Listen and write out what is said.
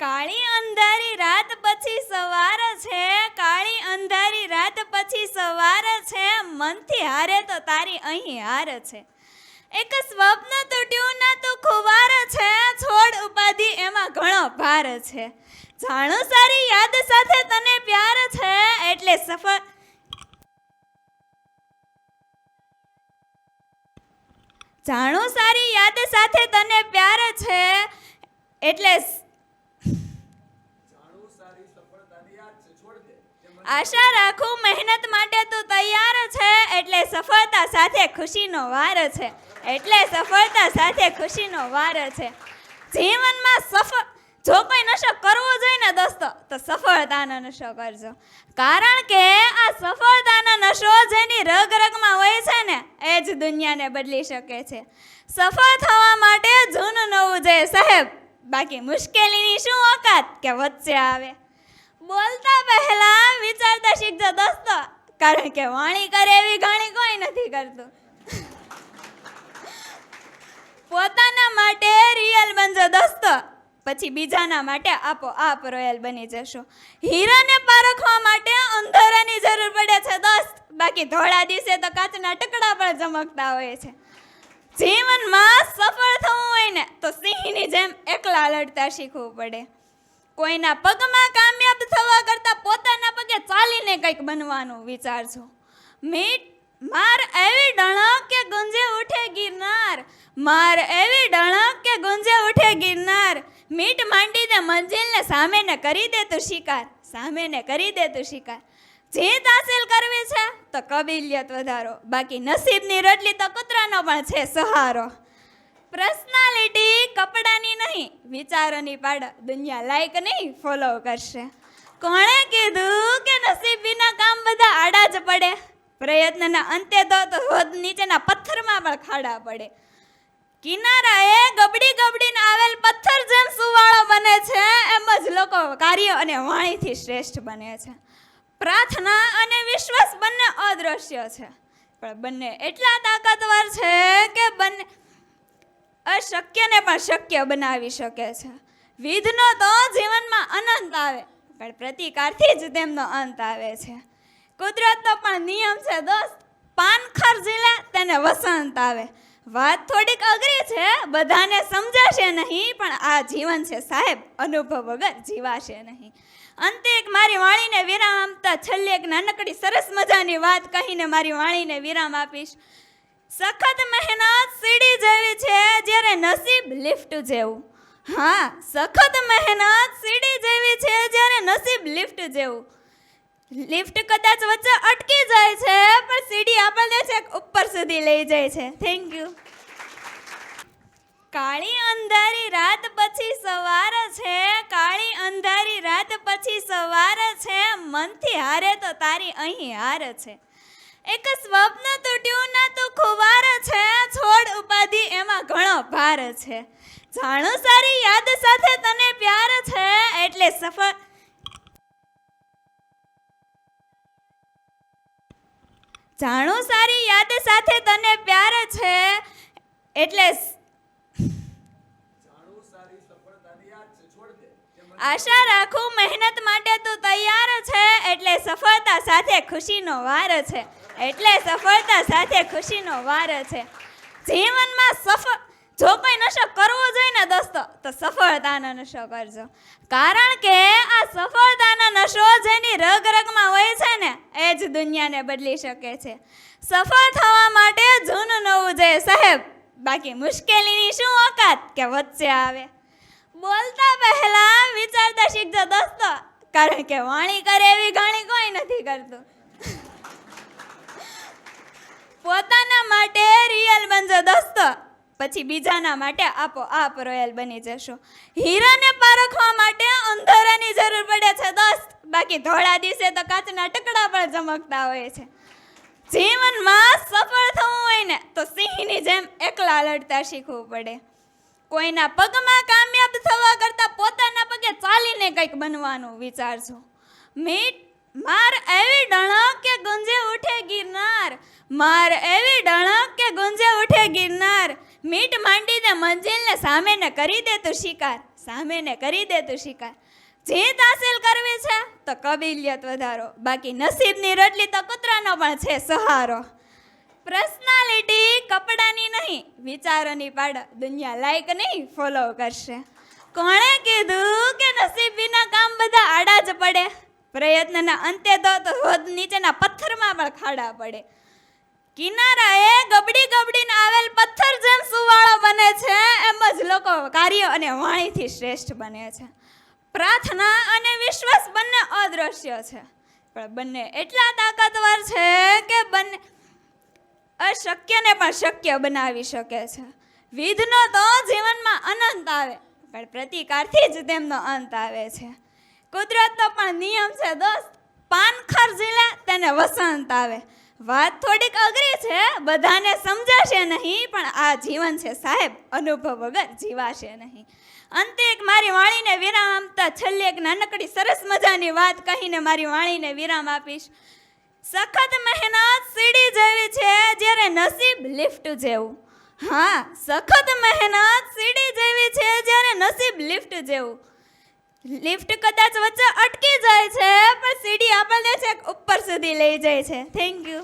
કાળી અંધારી રાત પછી સવાર છે, કાળી અંધારી રાત પછી સવાર છે, મનથી હારે તો તારી અહીં હાર છે. એક સ્વપ્ન તૂટ્યું ના તો ખુવાર છે, છોડ ઉપાધિ એમાં ઘણો ભાર છે. જાણું સારી યાદ સાથે તને પ્યાર છે, એટલે સફળ જાણું સારી યાદ સાથે તને પ્યાર છે, એટલે આશા રાખું મહેનત માટે તું તૈયાર છે, એટલે સફળતા સાથે ખુશીનો વાર છે. એટલે સફળતા સાથે ખુશીનો વાર છે. જીવનમાં સફળ જો કોઈ નશો કરવો જોઈએ ને દોસ્તો, તો સફળતાનો નશો કરજો. કારણ કે આ સફળતાનો નશો જેની રગ રગમાં હોય છે ને, એ જ દુનિયાને બદલી શકે છે. સફળ થવા માટે જૂનું નવું જે સાહેબ, બાકી મુશ્કેલીની શું ઓકાત કે વચ્ચે આવે? બોલતા પહેલા વિચારતા શીખજો દોસ્તો. કારણ કે વાણી કરે એવી ઘણી કોઈ નથી કરતું. પોતાના માટે રિયલ બનજો દોસ્તો. પછી બીજાના માટે આપો આપ રોયલ બની જશો. હીરાને પારખવા માટે અંધારાની જરૂર પડે છે દોસ્ત. બાકી ધોળા દિવસે તો કાચના ટુકડા પણ ચમકતા હોય છે. જીવનમાં સફળ થવું હોય ને તો સિંહની જેમ એકલા લડતા શીખવું પડે. કોઈના પગમાં કામયાબ થવા કરતાં પોતાના પગે ચાલીને કંઈક બનવાનું વિચારજો મીઠ માર એવી ડણક કે ગુંજે ઉઠે ગિરનાર. માર એવી ડણક કે ગુંજે ઉઠે ગિરનાર. મીટ માંડી દે મંજિલને સામેને કરી દે તું શિકાર, સામેને કરી દે તું શિકાર. જીત હાસિલ કરવી છે તો કબિલિયત વધારો. બાકી નસીબની રટલી તો કૂતરાનો પણ છે સહારો. પર્સનાલિટી કપડાની નહીં, વિચારોની પાડ. દુનિયા લાઈક નહીં ફોલો કરશે. કોણે કીધું કે નસીબ વિના કામ બધા આડા જ પડે? પ્રયત્નના અંતે તો તો નીચેના પથ્થરમાં પણ ખાડા પડે. કિનારાએ ગબડી ગબડીને આવેલ પથ્થર જેમ સુવાળો બને છે, એમ જ લોકો કાર્ય અને વાણીથી શ્રેષ્ઠ બને છે. પ્રાર્થના અને વિશ્વાસ બંને અદ્રશ્ય છે. પણ બંને એટલા તાકાતવર છે કે બંને અશક્યને પણ શક્ય બનાવી શકે છે. વિધનો તો જીવનમાં અનંત આવે, પણ પ્રતિકારથી જ તેમનો અંત આવે છે. કુદરતનો પણ નિયમ છે, દોસ્ત. પાનખર જીલે તેને વસંત આવે. વાત થોડીક અઘરી છે, બધાને સમજાશે નહીં, પણ આ જીવન છે, સાહેબ. અનુભવ વગર જીવાશે નહીં. અંતે એક મારી વાણીને વિરામ આપતા છેલ્લે એક નાનકડી સરસ મજાની વાત કહીને મારી વાણીને વિરામ આપીશ. સખત મહેનત સીડી જેવી છે જ્યારે નસીબ લિફ્ટ જેવું. હા, સખત મહેનત સીડી જેવી છે જ્યારે નસીબ લિફ્ટ જેવું. લિફ્ટ કદાચ વચ્ચે અટકી જાય છે, પણ સીડી આપણને છેક ઉપર સુધી લઈ જાય છે. થેન્ક યુ કાળી અંધારી રાત પછી સવાર છે, કાળી અંધારી રાત પછી સવાર છે, મનથી હારે તો તારી અહીં હાર છે. એક સ્વપ્ન તૂટ્યું ના ભાર છે. જાણો સારી યાદ સાથે તને પ્યાર છે એટલે સફળ જાણો સારી યાદ સાથે તને પ્યાર છે એટલે આશા રાખું મહેનત માટે તું તૈયાર છે એટલે સફળતા સાથે ખુશીનો વાર છે. એટલે સફળતા સાથે ખુશીનો વાર છે. જીવનમાં સફળ જો કોઈ નશો કરવો જોઈએ ને દોસ્તો, તો સફળતાનો નશો કરજો. કારણ કે આ સફળતાનો નશો જેની રગ રગમાં હોય છે ને, એ જ દુનિયાને બદલી શકે છે. સફળ થવા માટે જૂનું નવું જોઈએ. સાહેબ, બાકી મુશ્કેલીની શું ઓકાત કે વચ્ચે આવે? બોલતા પહેલા વિચારતા શીખજો દોસ્તો, કારણ કે વાણી કરે એવી ઘણી કોઈ નથી કરતું. પોતાના માટે રિયલ બનજો દોસ્તો. પછી બીજાના માટે આપો આપ રોયલ બની જશો. હીરાને પારખવા માટે અંધારાની જરૂર પડે છે દોસ્ત. બાકી ધોળા દિવસે તો કાચના ટકડા પણ ચમકતા હોય છે. જીવનમાં સફળ થવું હોય ને તો સિંહની જેમ એકલા લડતા શીખવું પડે. કોઈના પગમાં કામયાબ થવા કરતાં પોતાના પગે ચાલીને કંઈક બનવાનું વિચારજો. મીટ, માર એવી ડણક કે ગુંજે ઉઠે ગિરનાર. માર એવી ડણક કે ગુંજે ઉઠે ગિરનાર. મીટ માંડીને મંજિલને સામેને કરી દે તું શિકાર, સામેને કરી દે તું શિકાર. જીત હાસિલ કરવી છે તો કબીલિયત વધારો, બાકી નસીબની રોટલી તો કૂતરાનો પણ છે સહારો. પર્સનાલિટી કપડાની નહીં, વિચારોની પાડ, દુનિયા લાઈક નહીં, ફોલો કરશે. કોણે કીધું કે નસીબ વિના કામ બધા આડા જ પડે? પ્રયત્નના અંતે તો હોદ નીચેના પથ્થરમાં પણ ખાડા પડે. કિનારાએ ગબડી ગબડીને લોકો કાર્ય અને વાણીથી શ્રેષ્ઠ બને છે. પ્રાર્થના અને વિશ્વાસ બંને અદ્રશ્ય છે. પણ બંને એટલા તાકાતવર છે કે બંને અશક્યને પણ શક્ય બનાવી શકે છે. વિધનો તો જીવનમાં અનંત આવે, પણ પ્રતિકારથી જ તેમનો અંત આવે છે. કુદરતનો પણ નિયમ છે, દોસ્ત. પાનખર ઝીલે તેને વસંત આવે. વાત થોડીક અઘરી છે, બધાને સમજાશે નહીં, પણ આ જીવન છે સાહેબ, અનુભવ વગર જીવાશે નહીં. અંતે એક મારી વાણીને વિરામ આપતા છેલ્લે એક નાનકડી સરસ મજાની વાત કહીને મારી વાણીને વિરામ આપીશ. સખત મહેનત સીડી જેવી છે, જ્યારે નસીબ લિફ્ટ જેવું. હા, સખત મહેનત સીડી જેવી છે, જ્યારે નસીબ લિફ્ટ જેવું. લિફ્ટ કદાચ વચ્ચે અટકી જાય છે, પણ સીડી આપણને છેક ઉપર સુધી લઈ જાય છે. Thank you